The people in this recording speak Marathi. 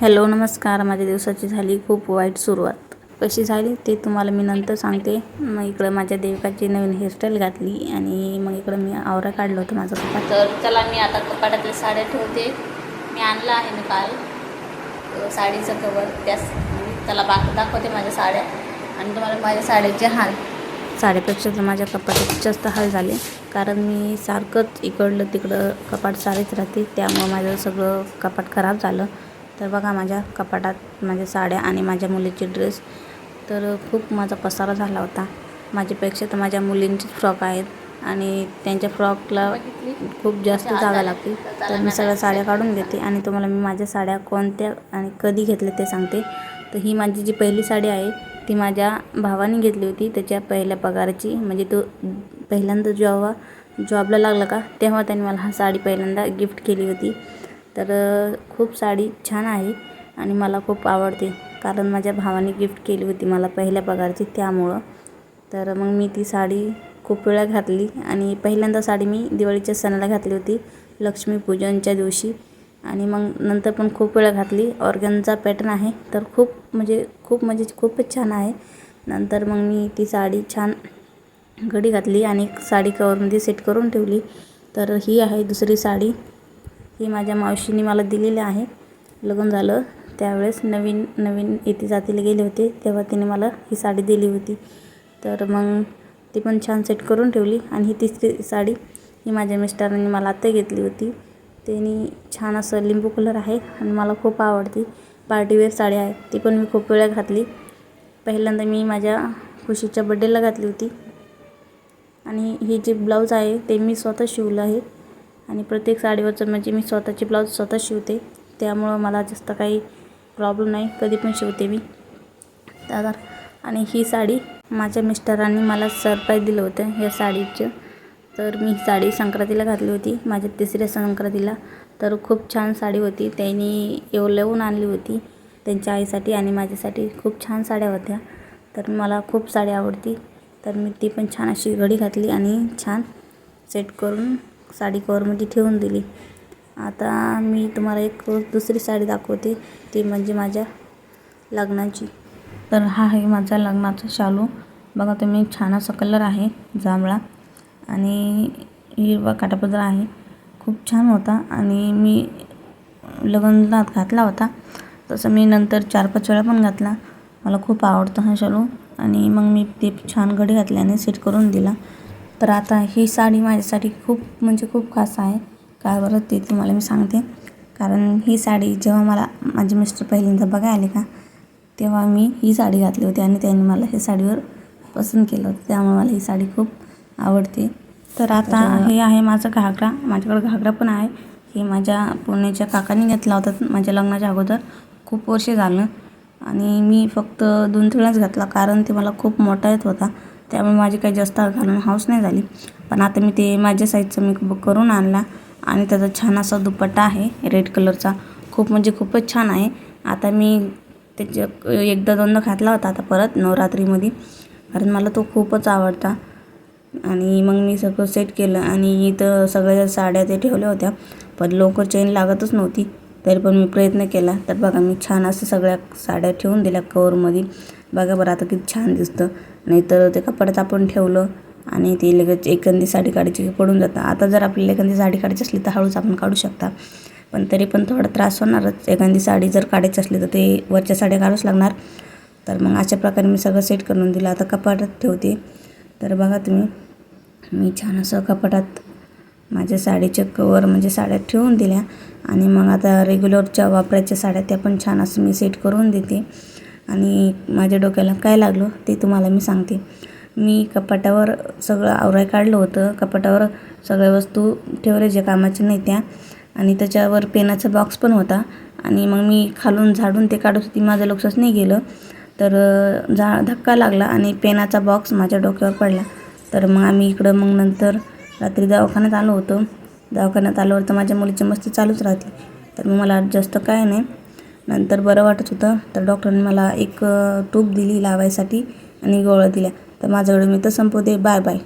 हॅलो नमस्कार. माझ्या दिवसाची झाली खूप वाईट सुरुवात. कशी झाली ते तुम्हाला मी नंतर सांगते. मग इकडं माझ्या देवकाची नवीन हेअरस्टाईल घातली आणि मग इकडं मी आवरा काढलं होतं माझं कपाट. तर चला मी आता कपाटातल्या साड्या ठेवते. मी आणलं आहे मी काल. साडीचं कवर त्यास त्याला बाक दाखवते माझ्या साड्या. आणि तुम्हाला माझ्या साड्याचे हाल. साड्यापेक्षा तर माझ्या कपाटाचे जास्त हाल झाले. कारण मी सारखंच इकडलं तिकडं कपाट सारीच राहते. त्यामुळं माझं सगळं कपाट खराब झालं. तर बघा माझ्या कपाटात माझ्या साड्या आणि माझ्या मुलीचे ड्रेस. तर खूप माझा पसारा झाला होता. माझ्यापेक्षा तर माझ्या मुलींचेच फ्रॉक आहेत आणि त्यांच्या फ्रॉकला खूप जास्त जागा लागते. तर मी सगळ्या साड्या काढून घेते आणि तुम्हाला मी माझ्या साड्या कोणत्या आणि कधी घेतल्या ते सांगते. तर ही माझी जी पहिली साडी आहे ती माझ्या भावाने घेतली होती. त्याच्या पहिल्या पगाराची म्हणजे तो पहिल्यांदा जेव्हा जॉबला लागला का तेव्हा त्याने मला हा साडी पहिल्यांदा गिफ्ट केली होती. तर खूप साडी छान आहे आणि मला खूप आवडते. कारण माझ्या भावाने गिफ्ट केली होती मला पहिल्या पगारची त्यामुळं. तर मग मी ती साडी खूप वेळा घातली आणि पहिल्यांदा साडी मी दिवाळीच्या सणाला घातली होती लक्ष्मीपूजनच्या दिवशी. आणि मग नंतर पण खूप वेळा घातली. ऑर्गनचा पॅटर्न आहे तर खूप म्हणजे खूप म्हणजे खूपच छान आहे. नंतर मग मी ती साडी छान घडी घातली आणि साडी कवरमध्ये सेट करून ठेवली. तर ही आहे दुसरी साडी. ही माझ्या मावशीने मला दिलेली आहे. लग्न झालं त्यावेळेस नवीन नवीन इथे जातीला गेले होते. तेव्हा तिने मला ही साडी दिली होती. तर मग ती पण छान सेट करून ठेवली. आणि ही तिसरी साडी ही माझ्या मिस्टरांनी मला आत्ता घेतली होती. त्यांनी छान असं लिंबू कलर आहे आणि मला खूप आवडती पार्टीवेअर साडी आहे. ती पण मी खूप वेळा घातली. पहिल्यांदा मी माझ्या खुशीच्या बड्डेला घातली होती. आणि ही जे ब्लाऊज आहे ते मी स्वतः शिवलं आहे. आणि प्रत्येक साडीवरचं म्हणजे मी स्वतःची ब्लाऊज स्वतः शिवते. त्यामुळं मला जास्त काही प्रॉब्लेम नाही. कधी पण शिवते मी. दादा आणि ही साडी माझ्या मिस्टरांनी मला सरप्राईज दिलं होतं या साडीचं. तर मी ही साडी संक्रांतीला घातली होती माझ्या तिसऱ्या संक्रांतीला. तर खूप छान साडी होती. त्यांनी येवल्याहून आणली होती त्यांच्या आईसाठी आणि माझ्यासाठी. खूप छान साड्या होत्या. तर मला खूप साडी आवडती. तर मी ती पण छान अशी घडी घातली आणि छान सेट करून साडी कवरमध्ये ठेवून दिली. आता मी तुम्हाला एक दुसरी साडी दाखवते. ती म्हणजे माझ्या लग्नाची. तर हा आहे माझा लग्नाचा शालू. बघा तुम्ही छान असा कलर आहे जांभळा. आणि हिरवा काटापदर आहे. खूप छान होता. आणि मी लग्नात घातला होता. तसं मी नंतर चार पाच वेळा पण घातला. मला खूप आवडतो हा शालू. आणि मग मी ते छान घडी घातल्याने सेट करून दिला. तर आता ही साडी माझ्यासाठी खूप म्हणजे खूप खास आहे. काय बरं ते तुम्हाला मी सांगते. कारण ही साडी जेव्हा मला माझे मिस्टर पहिल्यांदा बघायला आले का तेव्हा मी ही साडी घातली होती आणि त्यांनी मला हे साडीवर पसंत केलं होतं. त्यामुळे मला ही साडी खूप आवडते. तर आता हे आहे माझं घागरा. माझ्याकडे घागरा पण आहे. हे माझ्या पुण्याच्या काकाने घेतला होता. माझ्या लग्नाच्या अगोदर खूप वर्ष झालं. आणि मी फक्त दोन वेळाच घातला कारण ते मला खूप मोठा येत होता. त्यामुळे माझी काही जास्त घालून हाऊस नाही झाली. पण आता मी ते माझ्या साईजचं मी बुक करून आणला आणि त्याचा छान असा दुपट्टा आहे रेड कलरचा खूप म्हणजे खूपच छान आहे. आता मी त्याच्या एकदा दोनदा घातला होता आता परत नवरात्रीमध्ये. कारण मला तो खूपच आवडता. आणि मग मी सगळं सेट केलं आणि इथं सगळ्या साड्या ते ठेवल्या होत्या. पण लवकर चेन लागतच नव्हती. तरी पण मी प्रयत्न केला. तर बघा मी छान असं सगळ्या साड्या ठेवून दिल्या कवरमध्ये बघा बरं आता किती छान दिसतं. नाहीतर ते कपड्यात आपण ठेवलं आणि ते लगेच एखादी साडी काढायची की पडून जातं. आता जर आपल्याला एखादी साडी काढायची असली तर हळूच आपण काढू शकता. पण तरी पण थोडा त्रास होणारच. एखादी साडी जर काढायची असली तर ते वरच्या साड्या काढूच लागणार. तर मग अशा प्रकारे मी सगळं सेट करून दिलं. आता कपाटात ठेवते. तर बघा तुम्ही मी छान असं कपाटात माझ्या साडीचे कवर म्हणजे साड्या ठेवून दिल्या. आणि मग आता रेग्युलरच्या वापरायच्या साड्या त्या पण छान असं मी सेट करून देते. आणि माझ्या डोक्याला काय लागलं ते तुम्हाला मी सांगते. मी कपाटावर सगळं आवराय काढलं होतं. कपाटावर सगळ्या वस्तू ठेवल्या ज्या कामाच्या नाही त्या. आणि त्याच्यावर पेनाचा बॉक्स पण होता. आणि मग मी खालून झाडून ते काढत होती. माझं लक्षच नाही गेलं. तर झा धक्का लागला आणि पेनाचा बॉक्स माझ्या डोक्यावर पडला. तर मग आम्ही इकडं मग नंतर रात्री दवाखान्यात आलो होतो. दवाखान्यात आल्यावर तर माझ्या मुलीची मस्ती चालूच राहते. तर मग मला जास्त काय नाही. नंतर बरं वाटत होतं. तर डॉक्टरांनी मला एक टूप दिली लावायसाठी आणि गोळ्या दिल्या. तर माझ्याकडे मी तर संपवते. Bye bye.